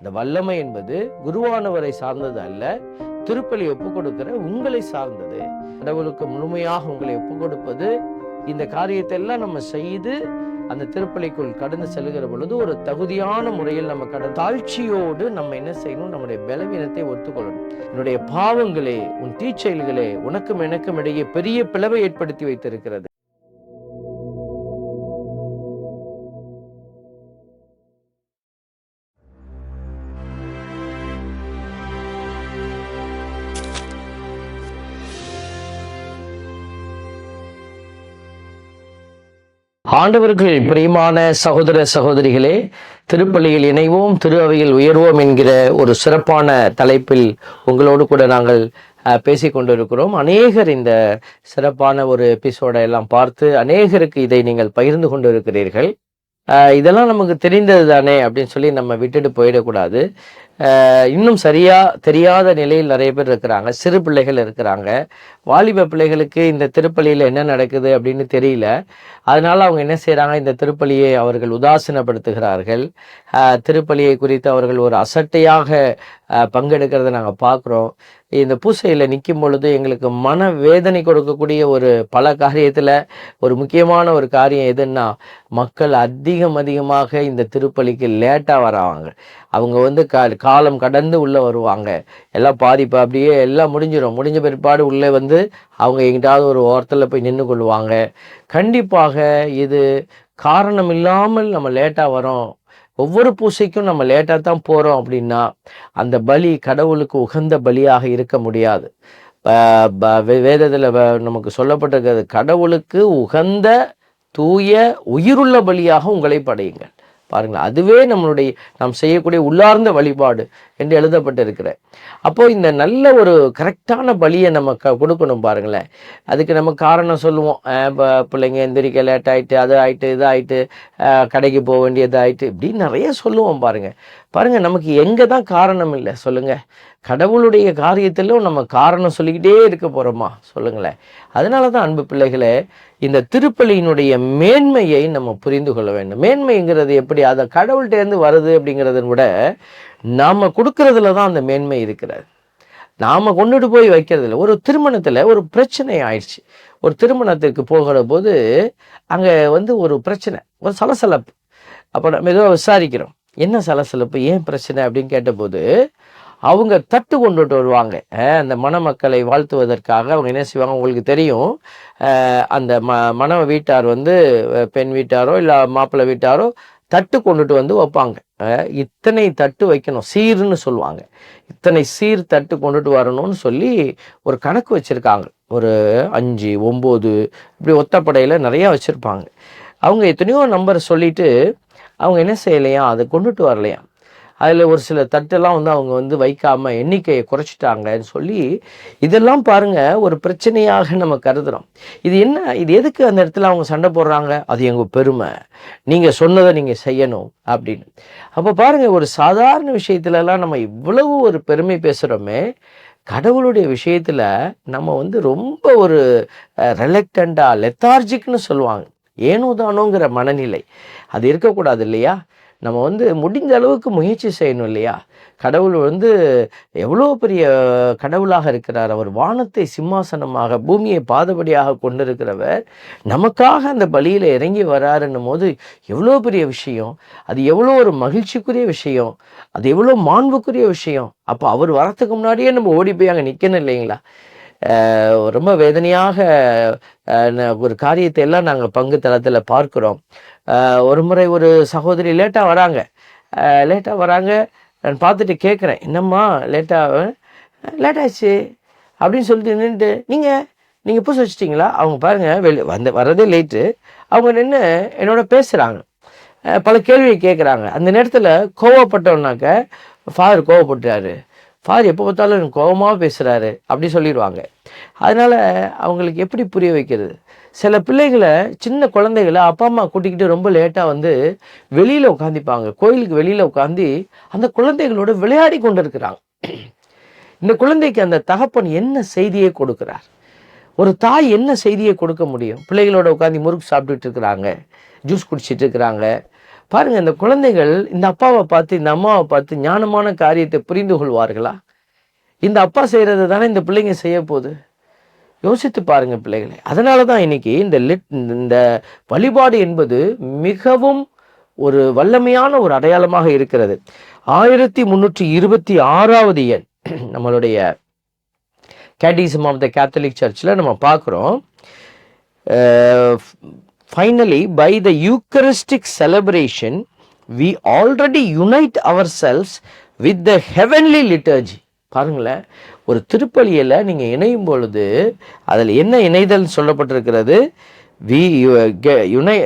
இந்த வல்லமை என்பது குருவானவரை சார்ந்தது அல்ல திருப்பலி ஒப்பு கொடுக்கிற உங்களை சார்ந்தது. கடவுளுக்கு முழுமையாக உங்களை ஒப்பு கொடுப்பது இந்த காரியத்தை எல்லாம் நம்ம செய்து அந்த திருப்பலிக்குள் கடந்து செல்கிற பொழுது ஒரு தகுதியான முறையில் நம்ம கட தாழ்ச்சியோடு நம்ம என்ன செய்யணும்? நம்முடைய பலவீனத்தை ஒத்துக்கொள்ளணும். என்னுடைய பாவங்களே உன் தீச்செயல்களே உனக்கும் எனக்கும் இடையே பெரிய பிளவை ஏற்படுத்தி வைத்திருக்கிறது. ஆண்டவர்கள் பிரியமான சகோதர சகோதரிகளே திருப்பள்ளியில் இணைவோம் திரு அவையில் உயர்வோம் என்கிற ஒரு சிறப்பான தலைப்பில் உங்களோடு கூட நாங்கள் பேசி கொண்டிருக்கிறோம். அநேகர் இந்த சிறப்பான ஒரு எபிசோடை எல்லாம் பார்த்து அநேகருக்கு இதை நீங்கள் பகிர்ந்து கொண்டிருக்கிறீர்கள். இருக்கிறீர்கள் இதெல்லாம் நமக்கு தெரிந்தது தானே அப்படின்னு சொல்லி நம்ம விட்டுட்டு போயிடக்கூடாது. இன்னும் சரியாக தெரியாத நிலையில் நிறைய பேர் இருக்கிறாங்க. சிறு பிள்ளைகள் இருக்கிறாங்க. வாலிப பிள்ளைகளுக்கு இந்த திருப்பலியில் என்ன நடக்குது அப்படின்னு தெரியல. அதனால் அவங்க என்ன செய்கிறாங்க இந்த திருப்பலியை அவர்கள் உதாசீனப்படுத்துகிறார்கள். திருப்பலியை குறித்து அவர்கள் ஒரு அசட்டையாக பங்கெடுக்கிறத நாங்கள் பார்க்குறோம். இந்த பூசையில் நிற்கும் பொழுது எங்களுக்கு மன வேதனை கொடுக்கக்கூடிய ஒரு பல காரியத்தில் ஒரு முக்கியமான ஒரு காரியம் எதுன்னா மக்கள் அதிகம் அதிகமாக இந்த திருப்பலிக்கு லேட்டாக வராங்க. அவங்க வந்து கா காலம் கடந்து உள்ளே வருவாங்க. எல்லாம் பாதிப்பு அப்படியே எல்லாம் முடிஞ்சிடும் முடிஞ்ச பிற்பாடு உள்ளே வந்து அவங்க எங்கிட்டாவது ஒரு ஓரத்தில் போய் நின்று கொள்வாங்க கண்டிப்பாக இது காரணம் இல்லாமல் நம்ம லேட்டாக வரோம். ஒவ்வொரு பூசைக்கும் நம்ம லேட்டாக தான் போகிறோம் அப்படின்னா அந்த பலி கடவுளுக்கு உகந்த பலியாக இருக்க முடியாது. ப- ப- நமக்கு சொல்லப்பட்டிருக்கிறது கடவுளுக்கு உகந்த தூய உயிருள்ள பலியாக உங்களை படையுங்கள். பாருங்களேன். அதுவே நம்மளுடைய நாம் செய்யக்கூடிய உள்ளார்ந்த வழிபாடு என்று எழுதப்பட்டிருக்கிற. அப்போ இந்த நல்ல ஒரு கரெக்டான பலியை நம்ம க கொடுக்கணும் பாருங்களேன். அதுக்கு நம்ம காரணம் சொல்லுவோம். இப்போ பிள்ளைங்க எந்திரிக்க லேட் ஆகிட்டு அது ஆகிட்டு இது கடைக்கு போக வேண்டியது ஆகிட்டு இப்படி நிறைய சொல்லுவோம் பாருங்கள் பாருங்க நமக்கு எங்க தான் காரணம் இல்லை சொல்லுங்க. கடவுளுடைய காரியத்திலும் நம்ம காரணம் சொல்லிக்கிட்டே இருக்க போறோமா? சொல்லுங்களேன். அதனால தான் அன்பு பிள்ளைகளே இந்த திருப்பலியினுடைய மேன்மையை நம்ம புரிந்து கொள்ள வேண்டும். மேன்மைங்கிறது எப்படி? அதை கடவுள்கிட்ட இருந்து வருது அப்படிங்கிறத விட நாம கொடுக்கறதுல தான் அந்த மேன்மை இருக்கிறது. நாம கொண்டுட்டு போய் வைக்கிறது இல்லை ஒரு திருமணத்துல ஒரு பிரச்சனை ஆயிடுச்சு. ஒரு திருமணத்திற்கு போகிற போது அங்க வந்து ஒரு பிரச்சனை ஒரு சலசலப்பு. அப்போ நம்ம ஏதோ விசாரிக்கிறோம். என்ன சலசலப்பு ஏன் பிரச்சனை அப்படின்னு கேட்டபோது அவங்க தட்டு கொண்டுட்டு வருவாங்க. அந்த மணமக்களை வாழ்த்துவதற்காக அவங்க என்ன செய்வாங்க? உங்களுக்கு தெரியும். அந்த ம மண வீட்டார் வந்து பெண் வீட்டாரோ இல்லை மாப்பிள்ளை வீட்டாரோ தட்டு கொண்டுட்டு வந்து வைப்பாங்க. இத்தனை தட்டு வைக்கணும். சீர்னு சொல்லுவாங்க. இத்தனை சீர் தட்டு கொண்டுட்டு வரணும்னு சொல்லி ஒரு கணக்கு வச்சுருக்காங்க. ஒரு அஞ்சு ஒம்பது இப்படி ஒத்தப்படையில் நிறையா வச்சுருப்பாங்க. அவங்க எத்தனையோ நம்பர் சொல்லிட்டு அவங்க என்ன செய்யலையா? அதை கொண்டுட்டு வரலையா? அதில் ஒரு சில தட்டெல்லாம் வந்து அவங்க வந்து வைக்காமல் எண்ணிக்கையை குறைச்சிட்டாங்கன்னு சொல்லி இதெல்லாம் பாருங்க ஒரு பிரச்சனையாக நம்ம கருதுகிறோம் இது என்ன? இது எதுக்கு அந்த இடத்துல அவங்க சண்டை போடுறாங்க? அது எங்கள் பெருமை. நீங்கள் சொன்னதை நீங்கள் செய்யணும் அப்படின்னு. அப்போ பாருங்கள் ஒரு சாதாரண விஷயத்துலலாம் நம்ம இவ்வளவு ஒரு பெருமை பேசுகிறோமே கடவுளுடைய விஷயத்தில் நம்ம வந்து ரொம்ப ஒரு ரெலக்டண்டா லெத்தார்ஜிக்னு சொல்லுவாங்க. ஏனோதானோங்கிற மனநிலை. அது இருக்கக்கூடாது இல்லையா நம்ம வந்து முடிஞ்ச அளவுக்கு முயற்சி செய்யணும் இல்லையா? கடவுள் வந்து எவ்வளோ பெரிய கடவுளாக இருக்கிறார். அவர் வானத்தை சிம்மாசனமாக பூமியை பாதபடியாக கொண்டிருக்கிறவர் நமக்காக அந்த பலியில் இறங்கி வராருன்னும் போது எவ்வளோ பெரிய விஷயம். அது எவ்வளோ ஒரு மகிழ்ச்சிக்குரிய விஷயம். அது எவ்வளோ மாண்புக்குரிய விஷயம். அப்போ அவர் வரத்துக்கு முன்னாடியே நம்ம ஓடி போய் அங்கே நிற்கணும் இல்லைங்களா? ரொம்ப வேதனையாக ஒரு காரியத்தை எல்லாம் நாங்கள் பங்கு தளத்தில் பார்க்குறோம். ஒரு முறை ஒரு சகோதரி லேட்டாக வராங்க. லேட்டாக வராங்க. நான் பார்த்துட்டு கேட்குறேன் என்னம்மா லேட்டாக லேட்டாச்சு. அப்படின்னு சொல்லிட்டு நின்றுட்டு நீங்கள் நீங்கள் புதுசு வச்சிட்டிங்களா? அவங்க பாருங்கள் வெளி வந்து வர்றதே லேட்டு அவங்க நின்று என்னோட பேசுகிறாங்க பல கேள்வியை கேட்குறாங்க அந்த நேரத்தில் கோவப்பட்டோம்னாக்க ஃபாதர் கோவப்பட்டாரு ஃபாதர் எப்போ பார்த்தாலும் எனக்கு கோபமாக பேசுகிறாரு அப்படி சொல்லிடுவாங்க. அதனால் அவங்களுக்கு எப்படி புரிய வைக்கிறது? சில பிள்ளைகளை சின்ன குழந்தைகளை அப்பா அம்மா கூட்டிக்கிட்டு ரொம்ப லேட்டாக வந்து வெளியில் உட்காந்துப்பாங்க கோயிலுக்கு வெளியில் உட்காந்து அந்த குழந்தைகளோட விளையாடி கொண்டு இருக்கிறாங்க இந்த குழந்தைக்கு அந்த தகப்பன் என்ன செய்தியை கொடுக்கிறார்? ஒரு தாய் என்ன செய்தியை கொடுக்க முடியும்? பிள்ளைகளோட உட்காந்து முறுக்கு சாப்பிட்டுட்டு இருக்கிறாங்க ஜூஸ் குடிச்சிட்டு இருக்கிறாங்க பாருங்கள் இந்த குழந்தைகள் இந்த அப்பாவை பார்த்து இந்த அம்மாவை பார்த்து ஞானமான காரியத்தை புரிந்து கொள்வார்களா? இந்த அப்பா செய்கிறது தானே இந்த பிள்ளைங்க செய்ய போகுது? யோசித்து பாருங்கள் பிள்ளைகளை. அதனால தான் இன்னைக்கு இந்த லிட் இந்த வழிபாடு என்பது மிகவும் ஒரு வல்லமையான ஒரு அடையாளமாக இருக்கிறது. ஆயிரத்தி முன்னூற்றி இருபத்தி ஆறாவது எண் நம்மளுடைய கேட்டிசம் ஆஃப் த கேத்தலிக் சர்ச்சில் நம்ம பார்க்குறோம். Finally by the Eucharistic celebration we already unite our selves with the heavenly liturgy பாருங்களேன் ஒரு திருப்பலியில் நீங்கள் இணையும் பொழுது அதில் என்ன இணைதல் சொல்லப்பட்டிருக்கிறது? We unite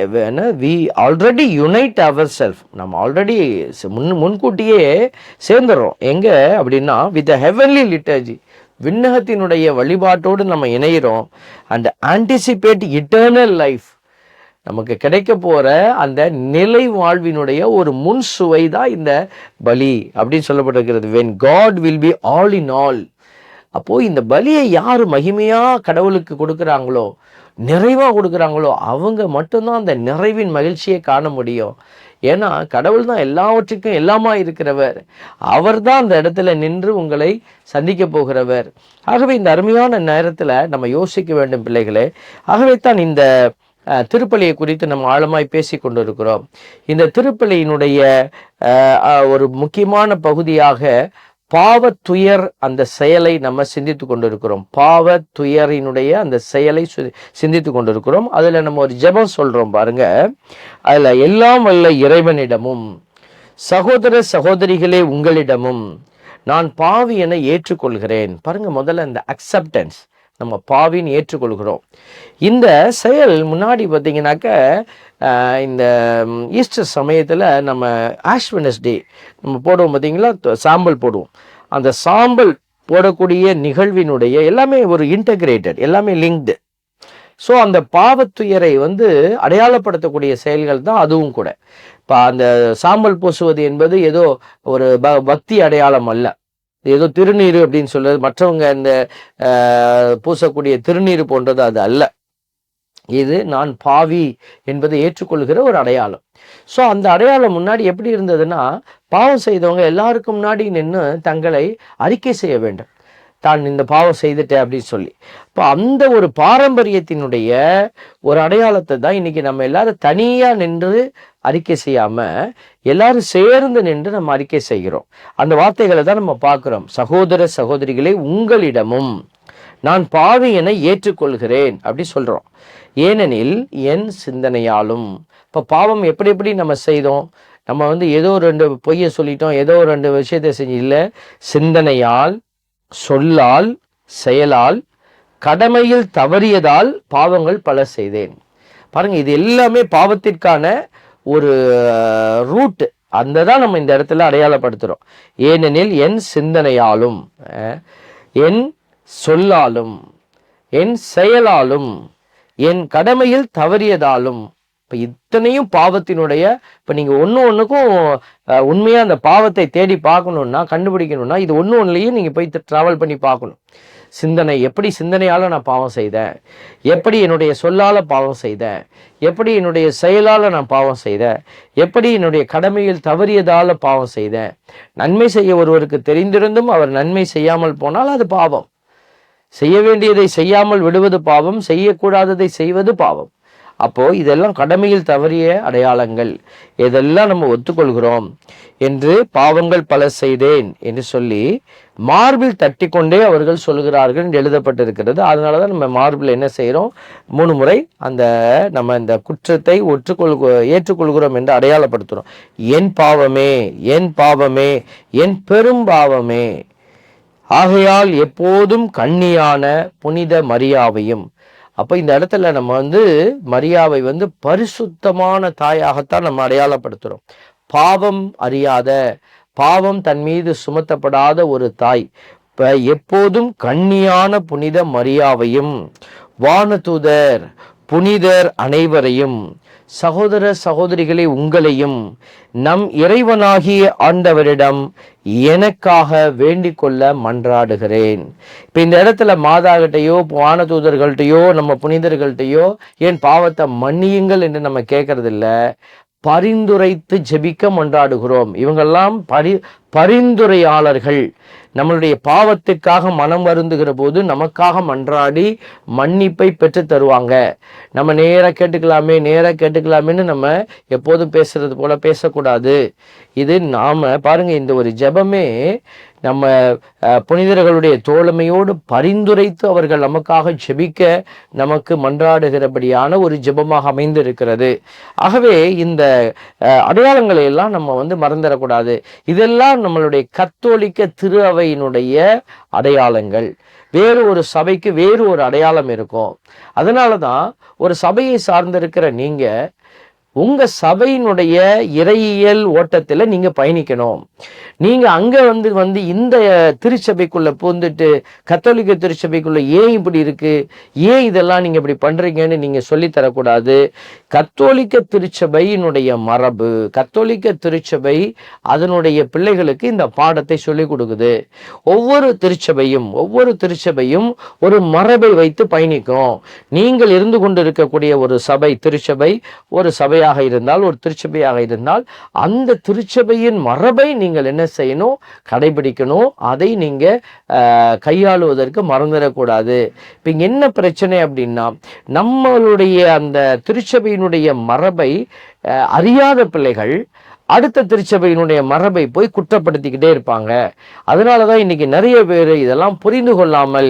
we already unite our self நம்ம ஆல்ரெடி முன் முன்கூட்டியே சேர்ந்துடுறோம் எங்கே? அப்படின்னா வித் ஹெவன்லி லிட்டர்ஜி விண்ணகத்தினுடைய வழிபாட்டோடு நம்ம இணைகிறோம் அண்ட் ஆன்டிசிபேட் இட்டர்னல் லைஃப் நமக்கு கிடைக்க போகிற அந்த நிலை வாழ்வினுடைய ஒரு முன் சுவை தான் இந்த பலி அப்படின்னு சொல்லப்பட்டிருக்கிறது. When God will be all in all அப்போது இந்த பலியை யார் மகிமையாக கடவுளுக்கு கொடுக்குறாங்களோ நிறைவாக கொடுக்குறாங்களோ அவங்க மட்டும்தான் அந்த நிறைவின் மகிழ்ச்சியை காண முடியும். ஏன்னா கடவுள் தான் எல்லாவற்றுக்கும் எல்லாமா இருக்கிறவர். அவர் தான் அந்த இடத்துல நின்று உங்களை சந்திக்க போகிறவர். ஆகவே இந்த அருமையான நேரத்தில் நம்ம யோசிக்க வேண்டும் பிள்ளைகளே. ஆகவே தான் இந்த திருப்பலியை குறித்து நம்ம ஆழமாய் பேசி கொண்டிருக்கிறோம். இந்த திருப்பலியினுடைய ஒரு முக்கியமான பகுதியாக பாவத்துயர் அந்த செயலை நம்ம சிந்தித்து கொண்டிருக்கிறோம். பாவ துயரினுடைய அந்த செயலை சிந்தித்து கொண்டிருக்கிறோம். அதில் நம்ம ஒரு ஜெபம் சொல்கிறோம் பாருங்க. அதில் எல்லாம் வல்ல இறைவனிடமும் சகோதர சகோதரிகளே உங்களிடமும் நான் பாவி என ஏற்றுக்கொள்கிறேன். பாருங்க முதல்ல இந்த அக்செப்டன்ஸ் நம்ம பாவின்னு ஏற்றுக்கொள்கிறோம். இந்த செயல் முன்னாடி பார்த்தீங்கன்னாக்க இந்த ஈஸ்டர் சமயத்தில் நம்ம ஆஷ் வெனஸ்டே நம்ம போடுவோம் பார்த்தீங்களா? சாம்பல் போடுவோம். அந்த சாம்பல் போடக்கூடிய நிகழ்வினுடைய எல்லாமே ஒரு இன்டகிரேட்டட் எல்லாமே லிங்க்டு ஸோ அந்த பாவத்துயரை வந்து அடையாளப்படுத்தக்கூடிய செயல்கள் தான் அதுவும் கூட. இப்போ அந்த சாம்பல் பூசுவது என்பது ஏதோ ஒரு ப பக்தி அடையாளம் அல்ல. ஏதோ திருநீர் அப்படின்னு சொல்றது. மற்றவங்க இந்த பூசக்கூடிய திருநீர் போன்றது அது அல்ல. இது நான் பாவி என்பதை ஏற்றுக்கொள்கிற ஒரு அடையாளம். ஸோ அந்த அடையாளம் முன்னாடி எப்படி இருந்ததுன்னா பாவம் செய்தவங்க எல்லாருக்கும் முன்னாடி நின்று தங்களை அறிக்கை செய்ய வேண்டும். தான் இந்த பாவம் செய்துட்டேன் அப்படின்னு சொல்லி. இப்போ அந்த ஒரு பாரம்பரியத்தினுடைய ஒரு அடையாளத்தை தான் இன்னைக்கு நம்ம எல்லாரும் தனியாக நின்று அறிக்கை செய்யாமல் எல்லாரும் சேர்ந்து நின்று நம்ம அறிக்கை செய்கிறோம். அந்த வார்த்தைகளை தான் நம்ம பார்க்குறோம். சகோதர சகோதரிகளே உங்களிடமும் நான் பாவி என ஏற்றுக்கொள்கிறேன் அப்படி சொல்கிறோம் ஏனெனில் என் சிந்தனையாலும் இப்போ பாவம் எப்படி எப்படி நம்ம செய்தோம்? நம்ம வந்து ஏதோ ரெண்டு பொய்யை சொல்லிட்டோம் ஏதோ ரெண்டு விஷயத்தை செஞ்சு இல்லை சிந்தனையால் சொல்லால் செயலால் கடமையில் தவறியதால் பாவங்கள் பல செய்தேன். பாருங்க இது எல்லாமே பாவத்திற்கான ஒரு ரூட்டு அந்த தான் நம்ம இந்த இடத்துல அடையாளப்படுத்துகிறோம் ஏனெனில் என் சிந்தனையாலும் என் சொல்லாலும் என் செயலாலும் என் கடமையில் தவறியதாலும் இப்போ இத்தனையும் பாவத்தினுடைய இப்போ நீங்கள் ஒன்று ஒன்றுக்கும் உண்மையாக அந்த பாவத்தை தேடி பார்க்கணும்னா கண்டுபிடிக்கணும்னா இது ஒன்று ஒன்றுலையும் நீங்கள் போய் ட்ராவல் பண்ணி பார்க்கணும். சிந்தனை எப்படி சிந்தனையால் நான் பாவம் செய்தேன்? எப்படி என்னுடைய சொல்லால் பாவம் செய்தேன்? எப்படி என்னுடைய செயலால் நான் பாவம் செய்தேன்? எப்படி என்னுடைய கடமையில் தவறியதால் பாவம் செய்தேன்? நன்மை செய்ய ஒருவருக்கு தெரிந்திருந்தும் அவர் நன்மை செய்யாமல் போனால் அது பாவம். செய்ய வேண்டியதை செய்யாமல் விடுவது பாவம் செய்யக்கூடாததை செய்வது பாவம். அப்போது இதெல்லாம் கடமையில் தவறிய அடையாளங்கள். இதெல்லாம் நம்ம ஒத்துக்கொள்கிறோம் என்று பாவங்கள் பல செய்தேன் என்று சொல்லி மார்பில் தட்டிக்கொண்டே அவர்கள் சொல்கிறார்கள் என்று எழுதப்பட்டிருக்கிறது. அதனால தான் நம்ம மார்பில் என்ன செய்கிறோம்? மூணு முறை அந்த நம்ம இந்த குற்றத்தை ஒற்றுக்கொள் ஏற்றுக்கொள்கிறோம் என்று அடையாளப்படுத்துகிறோம். என் பாவமே என் பாவமே என் பெரும் பாவமே. ஆகையால் எப்போதும் கண்ணியான புனித மரியாவையும் அப்ப இந்த இடத்துல நம்ம வந்து மரியாவை வந்து பரிசுத்தமான தாயாகத்தான் நம்ம அடையாளப்படுத்துறோம். பாவம் அறியாத பாவம் தன் மீது சுமத்தப்படாத ஒரு தாய். இப்ப எப்போதும் கண்ணியான புனித மரியாவையும் வானதூதர் புனிதர் அனைவரையும் சகோதர சகோதரிகளை உங்களையும் நம் இறைவனாகிய ஆண்டவரிடம் எனக்காக வேண்டிக் கொள்ள மன்றாடுகிறேன். இப்போ இந்த இடத்துல மாதாகிட்டையோ வானதூதர்கள்ட்டையோ நம்ம புனிதர்கள்ட்டையோ என் பாவத்தை மன்னியுங்கள் என்று நம்ம கேட்கறதில்ல. பரிந்துரைத்து ஜெபிக்க மன்றாடுகிறோம். இவங்கெல்லாம் பரி பரிந்துரையாளர்கள். நம்மளுடைய பாவத்துக்காக மனம் வருந்துகிற போது நமக்காக மன்றாடி மன்னிப்பை பெற்று தருவாங்க. நம்ம நேராக கேட்டுக்கலாமே நேராக கேட்டுக்கலாமேன்னு நம்ம எப்போதும் பேசுறது போல பேசக்கூடாது. இது நாம பாருங்க இந்த ஒரு ஜெபமே நம்ம புனிதர்களுடைய தோழமையோடு பரிந்துரைத்து அவர்கள் நமக்காக ஜெபிக்க நமக்கு மன்றாடுகிறபடியான ஒரு ஜெபமாக அமைந்திருக்கிறது. ஆகவே இந்த அடையாளங்களை எல்லாம் நம்ம வந்து மறந்துடக்கூடாது. இதெல்லாம் நம்மளுடைய கத்தோலிக்க திரு அவையினுடைய அடையாளங்கள். வேறு ஒரு சபைக்கு வேறு ஒரு அடையாளம் இருக்கும். அதனால தான் ஒரு சபையை சார்ந்திருக்கிற நீங்கள் உங்க சபையினுடைய இறையியல் ஓட்டத்துல நீங்க பயணிக்கணும். நீங்க அங்க வந்து வந்து இந்த திருச்சபைக்குள்ள பூந்துட்டு கத்தோலிக்க திருச்சபைக்குள்ள ஏன் இப்படி இருக்கு? ஏன் இதெல்லாம் நீங்க இப்படி பண்றீங்கன்னு நீங்க சொல்லி தரக்கூடாது கத்தோலிக்க திருச்சபையினுடைய மரபு கத்தோலிக்க திருச்சபை அதனுடைய பிள்ளைகளுக்கு இந்த பாடத்தை சொல்லிக் கொடுக்குது. ஒவ்வொரு திருச்சபையும் ஒவ்வொரு திருச்சபையும் ஒரு மரபை வைத்து பயணிக்கும். நீங்கள் இருந்து கொண்டு இருக்கக்கூடிய ஒரு சபை திருச்சபை ஒரு சபை சபையாக இருந்தால் ஒரு திருச்சபையாக இருந்தால் அந்த திருச்சபையின் மரபை நீங்கள் என்ன செய்யணும்? கடைபிடிக்கணும். அதை நீங்க கையாளுவதற்கு மறந்துடக்கூடாது. இப்போ என்ன பிரச்சனை அப்படின்னா நம்மளுடைய அந்த திருச்சபையினுடைய மரபை அறியாத பிள்ளைகள் அடுத்த திருச்சபையினுடைய மரபை போய் குற்றப்படுத்திக்கிட்டே இருப்பாங்க. அதனால தான் இன்னைக்கு நிறைய பேர் இதெல்லாம் புரிந்து கொள்ளாமல்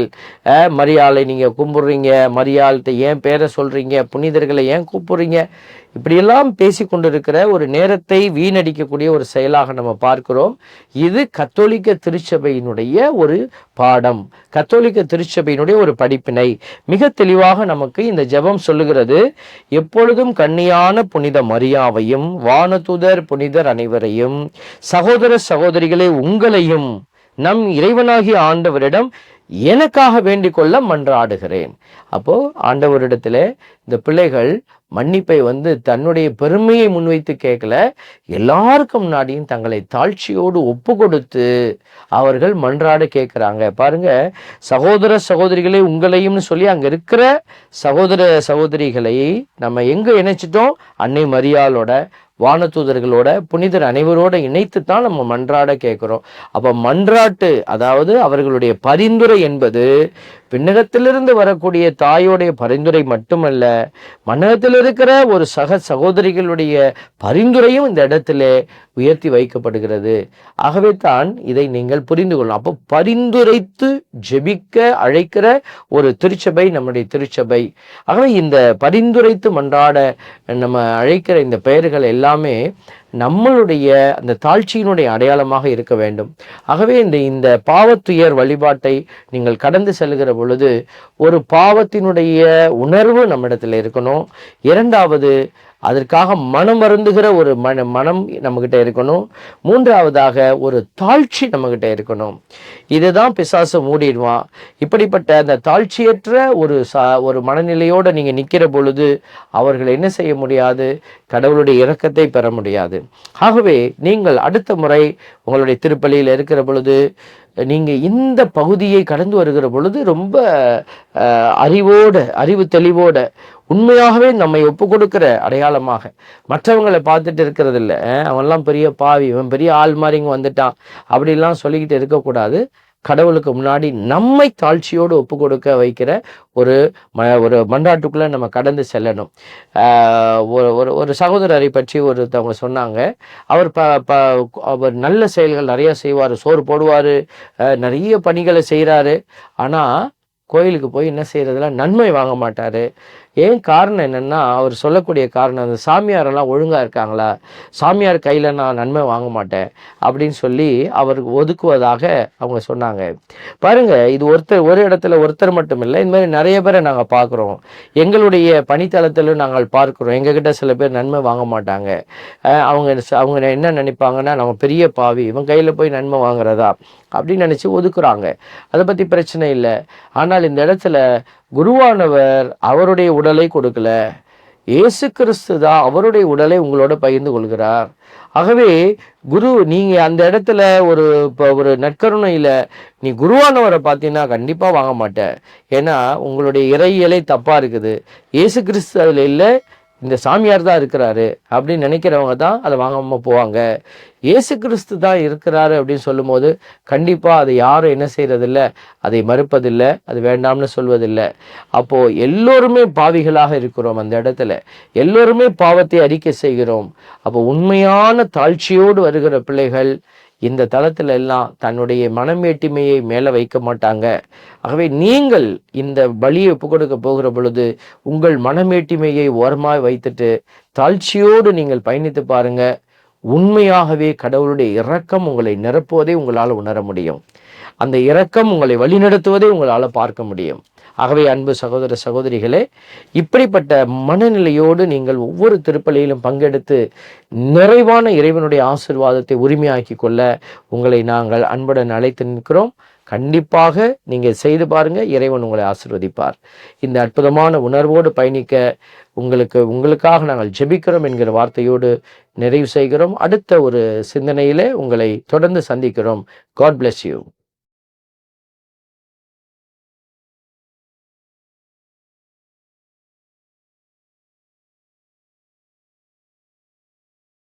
மரியாதை மரியாளை நீங்க கும்பிடுறீங்க மரியாள்கிட்ட ஏன் பேரை சொல்றீங்க புனிதர்களை ஏன் கூப்பிடுறீங்க? இப்படியெல்லாம் பேசி கொண்டிருக்கிற ஒரு நேரத்தை வீணடிக்கக்கூடிய ஒரு செயலாக நம்ம பார்க்கிறோம். இது கத்தோலிக்க திருச்சபையினுடைய ஒரு பாடம். கத்தோலிக்க திருச்சபையினுடைய ஒரு படிப்பினை. மிக தெளிவாக நமக்கு இந்த ஜெபம் சொல்லுகிறது. எப்பொழுதும் கண்ணியான புனித மரியாவையும் வானதுதர் புனிதர் அனைவரையும் சகோதர சகோதரிகளே உங்களையும் நம் இறைவனாகிய ஆண்டவரிடம் எனக்காக வேண்டிக் கொள்ள மன்றாடுகிறேன். அப்போ ஆண்டவரிடத்துல இந்த பிள்ளைகள் மன்னிப்பை வந்து தன்னுடைய பெருமையை முன்வைத்து கேட்கல எல்லாருக்கும் முன்னாடியும் தங்களை தாழ்ச்சியோடு ஒப்பு கொடுத்து அவர்கள் மன்றாட கேட்குறாங்க. பாருங்க சகோதர சகோதரிகளே உங்களையும்னு சொல்லி அங்க இருக்கிற சகோதர சகோதரிகளை நம்ம எங்க இணைச்சிட்டோம்? அன்னை மரியாளோட வானதூதர்களோட புனிதர் அனைவரோட இணைத்து தான் நம்ம மன்றாட கேட்குறோம். அப்போ மன்றாட்டு அதாவது அவர்களுடைய பரிந்துரை என்பது விண்ணகத்திலிருந்து வரக்கூடிய தாயோடைய பரிந்துரை மட்டுமல்ல மன்னகத்தில் இருக்கிற ஒரு சக சகோதரிகளுடைய பரிந்துரையும் இந்த இடத்துல உயர்த்தி வைக்கப்படுகிறது. ஆகவே தான் இதை நீங்கள் புரிந்து கொள்ளலாம் அப்போ பரிந்துரைத்து ஜெபிக்க அழைக்கிற ஒரு திருச்சபை நம்முடைய திருச்சபை. ஆகவே இந்த பரிந்துரைத்து மன்றாட நம்ம அழைக்கிற இந்த பெயர்கள் எல்லாமே நம்மளுடைய அந்த தாழ்ச்சியினுடைய அடையாளமாக இருக்க வேண்டும். ஆகவே இந்த இந்த பாவத்துயர் வழிபாட்டை நீங்கள் கடந்து செல்கிற பொழுது ஒரு பாவத்தினுடைய உணர்வு நம்மிடத்தில் இருக்கணும். இரண்டாவது அதற்காக மனம் வருந்துகிற ஒரு மன மனம் நம்மகிட்ட இருக்கணும். மூன்றாவதாக ஒரு தாழ்ச்சி நம்மகிட்ட இருக்கணும். இதுதான் பிசாசு மூடிடுவான் இப்படிப்பட்ட அந்த தாழ்ச்சியற்ற ஒரு சா ஒரு மனநிலையோடு நீங்கள் நிற்கிற பொழுது அவர்கள் என்ன செய்ய முடியாது? கடவுளுடைய இறக்கத்தை பெற முடியாது. ஆகவே நீங்கள் அடுத்த முறை உங்களுடைய திருப்பலியில் இருக்கிற பொழுது நீங்கள் இந்த பகுதியை கடந்து வருகிற பொழுது ரொம்ப அறிவோட அறிவு தெளிவோட உண்மையாகவே நம்மை ஒப்பு கொடுக்கிற அடையாளமாக. மற்றவங்களை பார்த்துட்டு இருக்கிறது இல்லை அவன்லாம் பெரிய பாவி இவன் பெரிய ஆள் மாதிரி இங்கே வந்துட்டான். அப்படிலாம் சொல்லிக்கிட்டு இருக்கக்கூடாது. கடவுளுக்கு முன்னாடி நம்மை தாழ்ச்சியோடு ஒப்பு கொடுக்க வைக்கிற ஒரு ம ஒரு மன்றாட்டுக்குள்ளே நம்ம கடந்து செல்லணும். ஒரு ஒரு ஒரு சகோதரரை பற்றி ஒருத்தவங்க சொன்னாங்க. அவர் ப ப அவர் நல்ல செயல்கள் நிறையா செய்வார் சோறு போடுவார் நிறைய பணிகளை செய்கிறாரு ஆனால் கோயிலுக்கு போய் என்ன செய்கிறதுல நன்மை வாங்க மாட்டார். ஏன் காரணம் என்னென்னா அவர் சொல்லக்கூடிய காரணம் அந்த சாமியாரெல்லாம் ஒழுங்காக இருக்காங்களா? சாமியார் கையில் நான் நன்மை வாங்க மாட்டேன் அப்படின்னு சொல்லி அவருக்கு ஒதுக்குவதாக அவங்க சொன்னாங்க. பாருங்கள் இது ஒருத்தர் ஒரு இடத்துல ஒருத்தர் மட்டும் இல்லை இந்த மாதிரி நிறைய பேரை நாங்கள் பார்க்குறோம். எங்களுடைய பணித்தளத்திலும் நாங்கள் பார்க்குறோம். எங்ககிட்ட சில பேர் நன்மை வாங்க மாட்டாங்க. அவங்க அவங்க என்ன நினைப்பாங்கன்னா நம்ம பெரிய பாவி இவன் கையில் போய் நன்மை வாங்குறதா? அப்படின்னு நினச்சி ஒதுக்குறாங்க. அதை பற்றி பிரச்சனை இல்லை. ஆனால் இந்த இடத்துல குருவானவர் அவருடைய உடலை கொடுக்கல. இயேசு கிறிஸ்து தான் அவருடைய உடலை உங்களோட பகிர்ந்து கொள்கிறார். ஆகவே குரு நீங்க அந்த இடத்துல ஒரு இப்போ ஒரு நற்கருணையில நீ குருவானவரை பார்த்தீங்கன்னா கண்டிப்பாக வாங்க மாட்டேன் ஏன்னா உங்களுடைய இறையியலை தப்பா இருக்குது. இயேசு கிறிஸ்து அதில் இல்லை இந்த சாமியார் தான் இருக்கிறாரு அப்படின்னு நினைக்கிறவங்க தான் அதை வாங்காமல் போவாங்க. இயேசு கிறிஸ்து தான் இருக்கிறாரு அப்படின்னு சொல்லும்போது கண்டிப்பாக அதை யாரும் என்ன செய்கிறதில்ல அதை மறுப்பதில்லை அது வேண்டாம்னு சொல்வதில்லை. அப்போது எல்லோருமே பாவிகளாக இருக்கிறோம் அந்த இடத்துல. எல்லோருமே பாவத்தை அறிக்கை செய்கிறோம். அப்போ உண்மையான தாழ்ச்சியோடு வருகிற பிள்ளைகள் இந்த தளத்துல எல்லாம் தன்னுடைய மனமேட்டிமையை மேலே வைக்க மாட்டாங்க. ஆகவே நீங்கள் இந்த பலியை ஒப்பு கொடுக்க போகிற பொழுது உங்கள் மனமேட்டிமையை ஓரமாய் வைத்துட்டு தாழ்ச்சியோடு நீங்கள் பயணித்து பாருங்க. உண்மையாகவே கடவுளுடைய இரக்கம் உங்களை நிரப்புவதை உங்களால் உணர முடியும். அந்த இரக்கம் உங்களை வழிநடத்துவதை உங்களால் பார்க்க முடியும். ஆகவே அன்பு சகோதர சகோதரிகளே இப்படிப்பட்ட மனநிலையோடு நீங்கள் ஒவ்வொரு திருப்பலியிலும் பங்கெடுத்து நிறைவான இறைவனுடைய ஆசிர்வாதத்தை உரிமையாக்கி கொள்ள உங்களை நாங்கள் அன்புடன் அழைத்து நிற்கிறோம். கண்டிப்பாக நீங்கள் செய்து பாருங்கள் இறைவன் உங்களை ஆசிர்வதிப்பார். இந்த அற்புதமான உணர்வோடு பயணிக்க உங்களுக்கு உங்களுக்காக நாங்கள் ஜெபிக்கிறோம் என்கிற வார்த்தையோடு நிறைவு செய்கிறோம். அடுத்த ஒரு சிந்தனையிலே உங்களை தொடர்ந்து சந்திக்கிறோம். God bless you